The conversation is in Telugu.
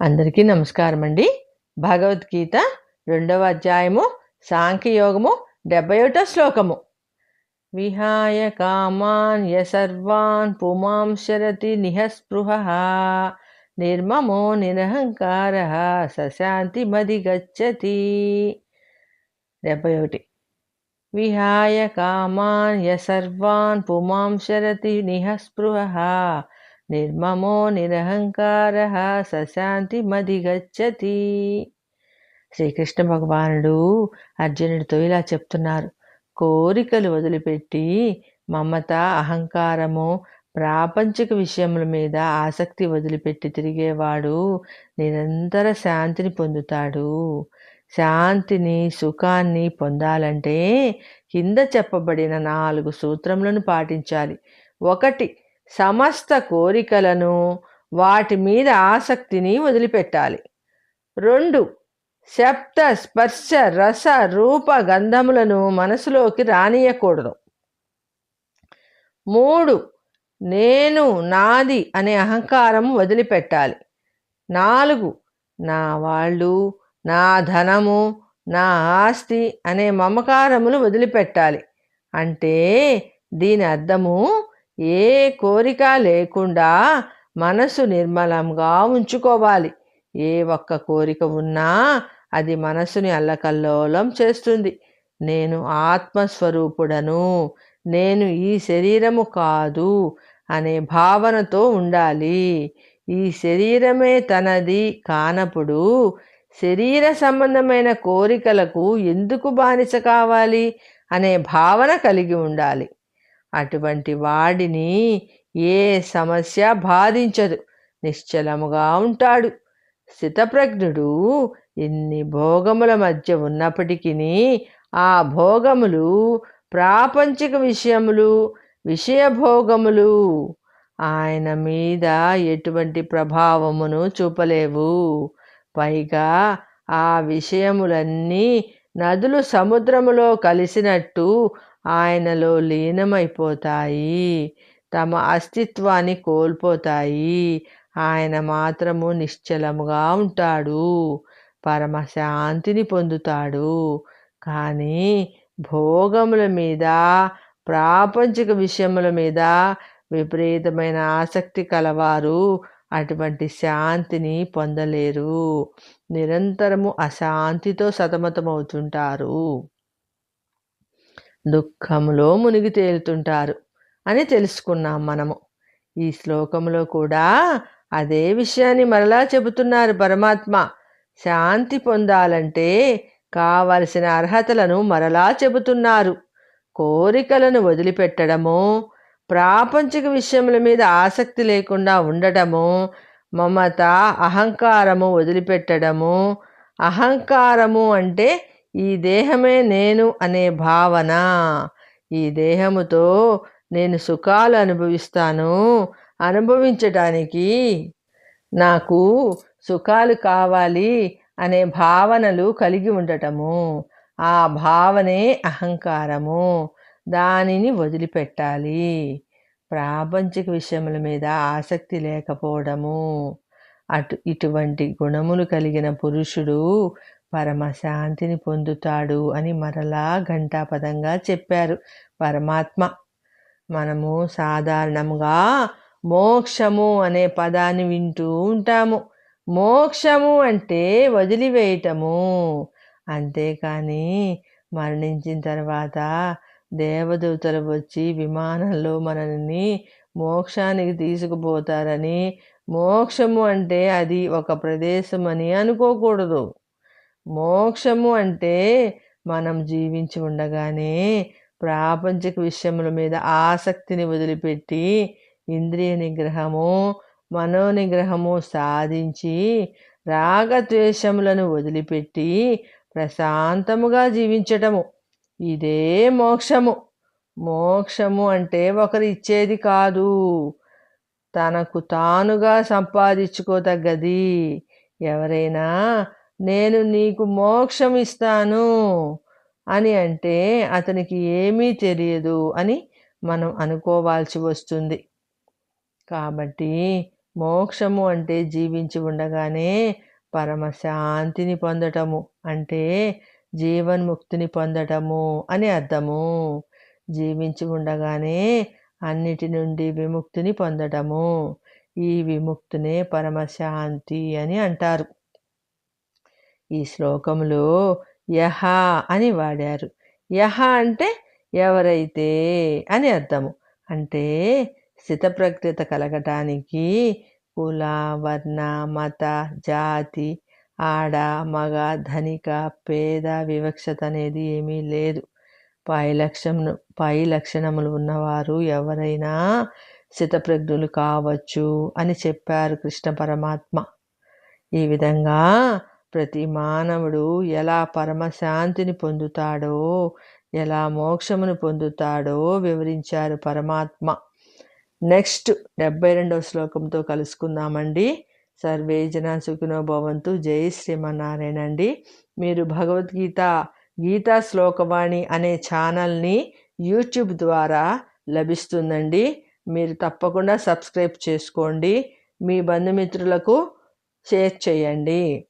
అందరికీ నమస్కారం అండి భగవద్గీత రెండవ అధ్యాయము సాంఖ్యయోగము డెబ్బై ఒకటో శ్లోకము. విహాయ కామాన్ య సర్వాన్ పుమాంశరతి నిహస్పృహ నిర్మమో నిరహంకార సశాంతి మది గచ్చతి. డెబ్బై ఒకటి. విహాయ కామాన్ య సర్వాన్ పుమాంశరతి నిహస్పృహ నిర్మమో నిరహంకార సశాంతి మది గచ్చతి శ్రీకృష్ణ భగవానుడు అర్జునుడితో ఇలా చెప్తున్నారు. కోరికలు వదిలిపెట్టి మమత అహంకారము ప్రాపంచిక విషయముల మీద ఆసక్తి వదిలిపెట్టి తిరిగేవాడు నిరంతర శాంతిని పొందుతాడు. శాంతిని సుఖాన్ని పొందాలంటే కింద చెప్పబడిన నాలుగు సూత్రములను పాటించాలి. ఒకటి సమస్త కోరికలను వాటి మీద ఆసక్తిని వదిలిపెట్టాలి. రెండు శబ్ద స్పర్శ రస రూప గంధములను మనసులోకి రానియకూడదు. మూడు నేను నాది అనే అహంకారం వదిలిపెట్టాలి. నాలుగు నా వాళ్ళు నా ధనము నా ఆస్తి అనే మమకారములు వదిలిపెట్టాలి. అంటే దీని అర్థము ఏ కోరిక లేకుండా మనసు నిర్మలంగా ఉంచుకోవాలి. ఏ ఒక్క కోరిక ఉన్నా అది మనసుని అల్లకల్లోలం చేస్తుంది. నేను ఆత్మస్వరూపుడను నేను ఈ శరీరము కాదు అనే భావనతో ఉండాలి. ఈ శరీరమే తనది కానప్పుడు శరీర సంబంధమైన కోరికలకు ఎందుకు బానిస కావాలి అనే భావన కలిగి ఉండాలి. అటువంటి వాడిని ఏ సమస్య బాధించదు. నిశ్చలముగా ఉంటాడు. స్థితప్రజ్ఞుడు ఎన్ని భోగముల మధ్య ఉన్నప్పటికీ ఆ భోగములు ప్రాపంచిక విషయములు విషయభోగములు ఆయన మీద ఎటువంటి ప్రభావమును చూపలేవు. పైగా ఆ విషయములన్నీ నదులు సముద్రములో కలిసినట్టు ఆయనలో లీనమైపోతాయి. తమ అస్తిత్వాన్ని కోల్పోతాయి. ఆయన మాత్రము నిశ్చలముగా ఉంటాడు. పరమశాంతిని పొందుతాడు. కానీ భోగముల మీద ప్రాపంచిక విషయముల మీద విపరీతమైన ఆసక్తి కలవారు అటువంటి శాంతిని పొందలేరు. నిరంతరము అశాంతితో సతమతమవుతుంటారు. దుఃఖంలో మునిగి తేలుతుంటారు అని తెలుసుకున్నాం మనము. ఈ శ్లోకంలో కూడా అదే విషయాన్ని మరలా చెబుతున్నారు పరమాత్మ. శాంతి పొందాలంటే కావలసిన అర్హతలను మరలా చెబుతున్నారు. కోరికలను వదిలిపెట్టడము ప్రాపంచిక విషయముల మీద ఆసక్తి లేకుండా ఉండటము మమత అహంకారము వదిలిపెట్టడము అహంకారము అంటే ఈ దేహమే నేను అనే భావన. ఈ దేహముతో నేను సుఖాలు అనుభవిస్తాను. అనుభవించటానికి నాకు సుఖాలు కావాలి అనే భావనలు కలిగి ఉండటము. ఆ భావనే అహంకారము. దానిని వదిలిపెట్టాలి. ప్రాపంచిక విషయముల మీద ఆసక్తి లేకపోవడము. అటు ఇటువంటి గుణములు కలిగిన పురుషుడు పరమశాంతిని పొందుతాడు అని మరలా ఘంటాపదంగా చెప్పారు పరమాత్మ. మనము సాధారణంగా మోక్షము అనే పదాన్ని వింటూ ఉంటాము. మోక్షము అంటే వదిలివేయటము. అంతేకాని మరణించిన తర్వాత దేవదూతలు వచ్చి విమానంలో మనల్ని మోక్షానికి తీసుకుపోతారని మోక్షము అంటే అది ఒక ప్రదేశం అని అనుకోకూడదు. మోక్షము అంటే మనం జీవించి ఉండగానే ప్రాపంచిక విషయముల మీద ఆసక్తిని వదిలిపెట్టి ఇంద్రియ నిగ్రహము మనోనిగ్రహము సాధించి రాగద్వేషములను వదిలిపెట్టి ప్రశాంతముగా జీవించటము. ఇదే మోక్షము. మోక్షము అంటే ఒకరు ఇచ్చేది కాదు. తనకు తానుగా సంపాదించుకోదగ్గది ఎవరైనా నేను నీకు మోక్షం ఇస్తాను అని అంటే అతనికి ఏమీ తెలియదు అని మనం అనుకోవాల్సి వస్తుంది. కాబట్టి మోక్షము అంటే జీవించి ఉండగానే పరమశాంతిని పొందటము అంటే జీవన్ముక్తిని పొందటము అని అర్థము. జీవించి ఉండగానే అన్నిటి నుండి విముక్తిని పొందటము. ఈ విముక్తినే పరమశాంతి అని అంటారు. ఈ శ్లోకంలో యహ అని వాడారు. యహ అంటే ఎవరైతే అని అర్థము. అంటే స్థితప్రజ్ఞత కలగటానికి కుల వర్ణ మత జాతి ఆడ మగ ధనిక పేద వివక్షత అనేది ఏమీ లేదు. పై లక్షణము పై లక్షణములు ఉన్నవారు ఎవరైనా స్థితప్రజ్ఞులు కావచ్చు అని చెప్పారు కృష్ణ పరమాత్మ. ఈ విధంగా ప్రతి మానవుడు ఎలా పరమశాంతిని పొందుతాడో ఎలా మోక్షమును పొందుతాడో వివరించారు పరమాత్మ. నెక్స్ట్ డెబ్బై రెండవ శ్లోకంతో కలుసుకుందామండి. సర్వే జన సుఖినో భవంతు. జై శ్రీమన్నారాయణ అండి. మీరు భగవద్గీత గీతా శ్లోకవాణి అనే ఛానల్ని యూట్యూబ్ ద్వారా లభిస్తుందండి. మీరు తప్పకుండా సబ్స్క్రైబ్ చేసుకోండి. మీ బంధుమిత్రులకు షేర్ చేయండి.